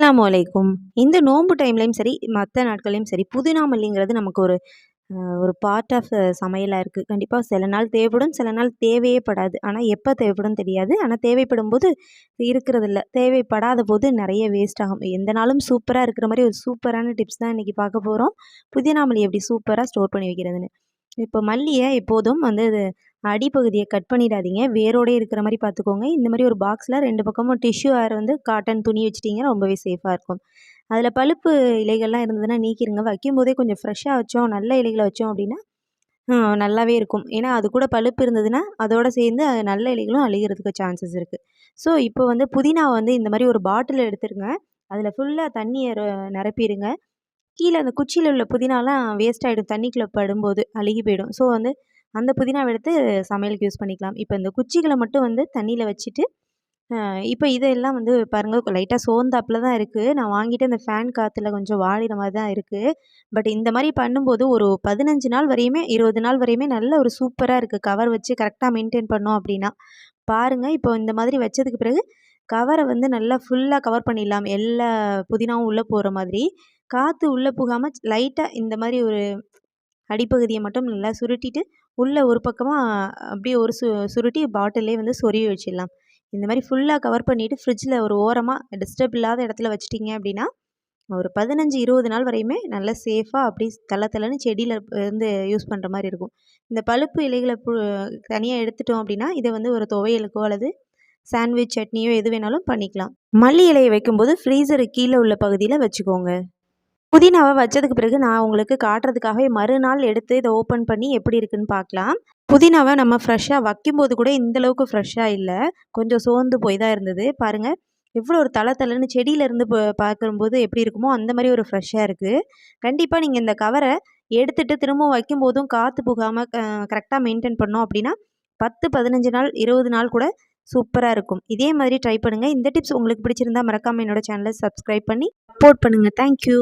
அஸ்ஸலாமு வலைக்கும் இந்த நோன்பு டைம்லேயும் சரி மற்ற நாட்கள்லேயும் சரி புதினா மல்லிங்கிறது நமக்கு ஒரு ஒரு பார்ட் ஆஃப் சமையலாக இருக்குது கண்டிப்பாக சில நாள் தேவைப்படும் சில நாள் தேவையே படாது. ஆனால் எப்போ தேவைப்படும் தெரியாது. ஆனால் தேவைப்படும் போது இருக்கிறதில்ல. தேவைப்படாத போது நிறைய வேஸ்ட் ஆகும். எந்த நாளும் சூப்பராக இருக்கிற மாதிரி ஒரு சூப்பரான டிப்ஸ் தான் இன்றைக்கி பார்க்க போகிறோம் புதினா மல்லி எப்படி சூப்பராக ஸ்டோர் பண்ணி வைக்கிறதுன்னு. இப்போ மல்லியை எப்போதும் வந்து அடிப்பகுதியை கட் பண்ணிடாதீங்க. வேரோடே இருக்கிற மாதிரி பார்த்துக்கோங்க. இந்த மாதிரி ஒரு பாக்ஸில் ரெண்டு பக்கமும் டிஷ்யூ ஆர் வந்து காட்டன் துணி வச்சிட்டிங்கன்னா ரொம்பவே சேஃபாக இருக்கும். அதில் பழுப்பு இலைகள்லாம் இருந்ததுன்னா நீக்கிருங்க. வைக்கும்போதே கொஞ்சம் ஃப்ரெஷ்ஷாக வச்சோம் நல்ல இலைகளை வச்சோம் அப்படின்னா நல்லாவே இருக்கும். ஏன்னா அது கூட பழுப்பு இருந்ததுன்னா அதோடு சேர்ந்து நல்ல இலைகளும் அழுகிறதுக்கு சான்சஸ் இருக்குது ஸோ இப்போ வந்து புதினா வந்து இந்த மாதிரி ஒரு பாட்டில் எடுத்துருங்க. அதில் ஃபுல்லாக தண்ணியை நிரப்பிடுங்க. கீழே அந்த குச்சியில் உள்ள புதினாலாம் வேஸ்ட் ஆகிடும் தண்ணிக்குள்ளே படும்போது அழுகி போயிடும். ஸோ வந்து அந்த புதினாவை எடுத்து சமையலுக்கு யூஸ் பண்ணிக்கலாம். இப்போ இந்த குச்சிகளை மட்டும் வந்து தண்ணியில் வச்சுட்டு இப்போ இதெல்லாம் வந்து பாருங்கள் லைட்டாக சோர்ந்தாப்பில் தான் இருக்குது நான் வாங்கிட்டு அந்த ஃபேன் காற்றுல கொஞ்சம் வாடின மாதிரி தான் இருக்குது பட் இந்த மாதிரி பண்ணும்போது ஒரு பதினஞ்சு நாள் வரையுமே இருபது நாள் வரையுமே நல்ல ஒரு சூப்பராக இருக்குது கவர் வச்சு கரெக்டாக மெயின்டைன் பண்ணோம் அப்படின்னா. பாருங்கள் இப்போ இந்த மாதிரி வச்சதுக்கு பிறகு கவரை வந்து நல்லா ஃபுல்லாக கவர் பண்ணிடலாம். எல்லா புதினாவும் உள்ளே போகிற மாதிரி. காற்று உள்ளே போகாமல் லைட்டாக இந்த மாதிரி ஒரு அடிப்பகுதியை மட்டும் நல்லா சுருட்டிட்டு உள்ளே ஒரு பக்கமாக அப்படியே ஒரு சு சுருட்டி பாட்டிலே வந்து சொருவி வச்சிடலாம். இந்த மாதிரி ஃபுல்லாக கவர் பண்ணிவிட்டு ஃப்ரிட்ஜில் ஒரு ஓரமாக டிஸ்டர்ப் இல்லாத இடத்துல வச்சிட்டிங்க அப்படின்னா ஒரு பதினஞ்சு இருபது நாள் வரையுமே நல்லா சேஃபாக அப்படி தலை தலைன்னு செடியில் இருந்து யூஸ் பண்ணுற மாதிரி இருக்கும். இந்த பழுப்பு இலைகளை பு தனியாக எடுத்துட்டோம் அப்படின்னா இதை வந்து ஒரு துவையலுக்கோ அல்லது சாண்ட்விச் சட்னியோ எது வேணாலும் பண்ணிக்கலாம். மல்லி இலையை வைக்கும்போது ஃப்ரீசருக்கு கீழே உள்ள பகுதியில் வச்சுக்கோங்க. புதினாவை வச்சதுக்கு பிறகு நான் உங்களுக்கு காட்டுறதுக்காகவே மறுநாள் எடுத்து இதை ஓப்பன் பண்ணி எப்படி இருக்குன்னு பார்க்கலாம். புதினாவை நம்ம ஃப்ரெஷ்ஷாக வைக்கும்போது கூட இந்தளவுக்கு ஃப்ரெஷ்ஷாக இல்லை. கொஞ்சம் சோர்ந்து போய் தான் இருந்தது. பாருங்கள் எவ்வளோ ஒரு தலை தலைன்னு செடியிலேருந்து பார்க்கும்போது எப்படி இருக்குமோ அந்த மாதிரி ஒரு ஃப்ரெஷ்ஷாக இருக்குது கண்டிப்பாக நீங்கள் இந்த கவரை எடுத்துகிட்டு திரும்பவும் வைக்கும்போதும் காற்று புகாமல் கரெக்டாக மெயின்டைன் பண்ணோம் அப்படின்னா பத்து பதினஞ்சு நாள் இருபது நாள் கூட சூப்பராக இருக்கும். இதே மாதிரி ட்ரை பண்ணுங்கள் இந்த டிப்ஸ் உங்களுக்கு பிடிச்சிருந்தா மறக்காமல் என்னோடய சேனலை சப்ஸ்கிரைப் பண்ணி சப்போர்ட் பண்ணுங்கள் தேங்க்யூ